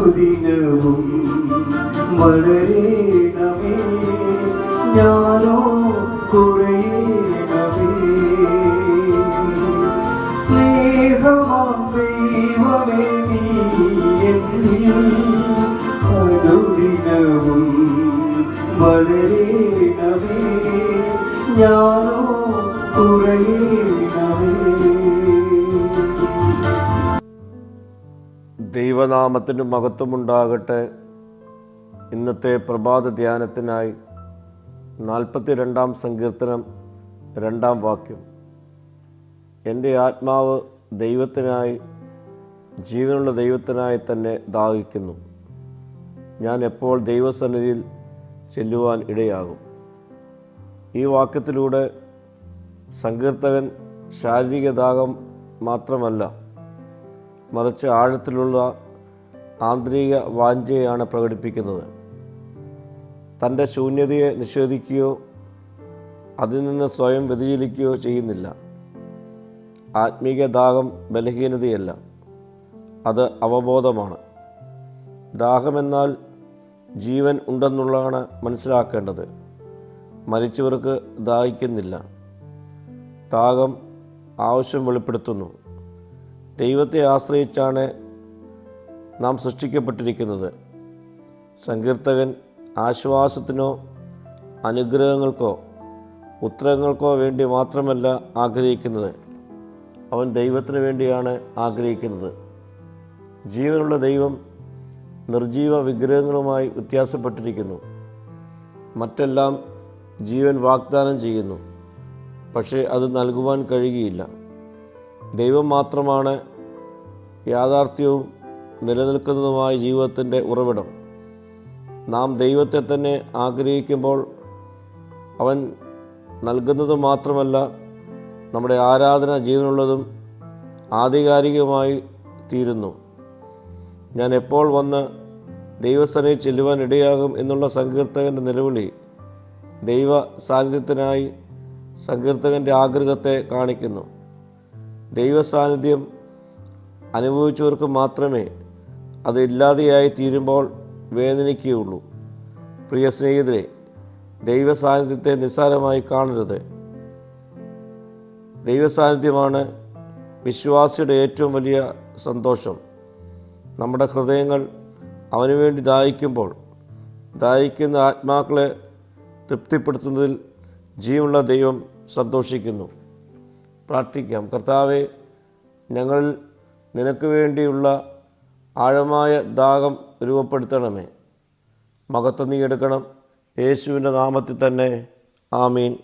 അനുദിനവും വളരേണമേ ഞാനോ കുറയണമേ സ്നേഹമാം ദൈവമേ നീ അനുദിനവും വളരേണമേ ഞാനോ ദൈവനാമത്തിന് മഹത്വമുണ്ടാകട്ടെ. ഇന്നത്തെ പ്രഭാത ധ്യാനത്തിനായി നാൽപ്പത്തി രണ്ടാം സങ്കീർത്തനം രണ്ടാം വാക്യം. എന്റെ ആത്മാവ് ദൈവത്തിനായി ജീവനുള്ള ദൈവത്തിനായി തന്നെ ദാഹിക്കുന്നു. ഞാൻ എപ്പോൾ ദൈവസന്നിധിയിൽ ചെല്ലുവാൻ ഇടയാകും? ഈ വാക്യത്തിലൂടെ സങ്കീർത്തകൻ ശാരീരിക ദാഹം മാത്രമല്ല മറിച്ച് ആഴത്തിലുള്ള ആന്തരിക വാഞ്ചയാണ് പ്രകടിപ്പിക്കുന്നത്. തന്റെ ശൂന്യതയെ നിഷേധിക്കുകയോ അതിൽ നിന്ന് സ്വയം വ്യതിചലിക്കുകയോ ചെയ്യുന്നില്ല. ആത്മീക ദാഹം ബലഹീനതയല്ല. അത് അവബോധമാണ്. ദാഹമെന്നാൽ ജീവൻ ഉണ്ടെന്നുള്ളതാണ് മനസ്സിലാക്കേണ്ടത്. മരിച്ചവർക്ക് ദാഹിക്കുന്നില്ല. ദാഹം ആവശ്യം വെളിപ്പെടുത്തുന്നു. ദൈവത്തെ ആശ്രയിച്ചാണ് നാം സൃഷ്ടിക്കപ്പെട്ടിരിക്കുന്നത്. സങ്കീർത്തകൻ ആശ്വാസത്തിനോ അനുഗ്രഹങ്ങൾക്കോ ഉത്തരങ്ങൾക്കോ വേണ്ടി മാത്രമല്ല ആഗ്രഹിക്കുന്നത്. അവൻ ദൈവത്തിന് വേണ്ടിയാണ് ആഗ്രഹിക്കുന്നത്. ജീവനുള്ള ദൈവം നിർജീവ വിഗ്രഹങ്ങളുമായി വ്യത്യാസപ്പെട്ടിരിക്കുന്നു. മറ്റെല്ലാം ജീവൻ വാഗ്ദാനം ചെയ്യുന്നു. പക്ഷേ അത് നൽകുവാൻ കഴിയുകയില്ല. ദൈവം മാത്രമാണ് യാഥാർത്ഥ്യവും നിലനിൽക്കുന്നതുമായ ജീവിതത്തിന്റെ ഉറവിടം. നാം ദൈവത്തെ തന്നെ ആഗ്രഹിക്കുമ്പോൾ അവൻ നൽകുന്നത് മാത്രമല്ല നമ്മുടെ ആരാധന ജീവനുള്ളതും ആധികാരികമായി തീരുന്നു. ഞാൻ എപ്പോൾ വന്ന് ദൈവസനയിൽ ചെല്ലുവാൻ ഇടയാകും എന്നുള്ള സങ്കീർത്തകന്റെ നിലവിളി ദൈവ സാന്നിധ്യത്തിനായി സങ്കീർത്തകന്റെ ആഗ്രഹത്തെ കാണിക്കുന്നു. ദൈവ സാന്നിധ്യം അനുഭവിച്ചവർക്ക് മാത്രമേ അത് ഇല്ലാതെയായി തീരുമ്പോൾ വേദനിക്കുകയുള്ളൂ. പ്രിയ സ്നേഹിതരെ ദൈവ സാന്നിധ്യത്തെ നിസ്സാരമായി കാണരുത്. ദൈവ സാന്നിധ്യമാണ് വിശ്വാസിയുടെ ഏറ്റവും വലിയ സന്തോഷം. നമ്മുടെ ഹൃദയങ്ങൾ അവന് വേണ്ടി ദാഹിക്കുമ്പോൾ ദാഹിക്കുന്ന ആത്മാക്കളെ തൃപ്തിപ്പെടുത്തുന്നതിൽ ജീവനുള്ള ദൈവം സന്തോഷിക്കുന്നു. പ്രാർത്ഥിക്കാം. കർത്താവെ ഞങ്ങളിൽ നിനക്ക് വേണ്ടിയുള്ള ആഴമായ ദാഹം രൂപപ്പെടുത്തണമേ. മകത്വം നീ എടുക്കണം. യേശുവിന്റെ നാമത്തിൽ തന്നെ. ആമീൻ.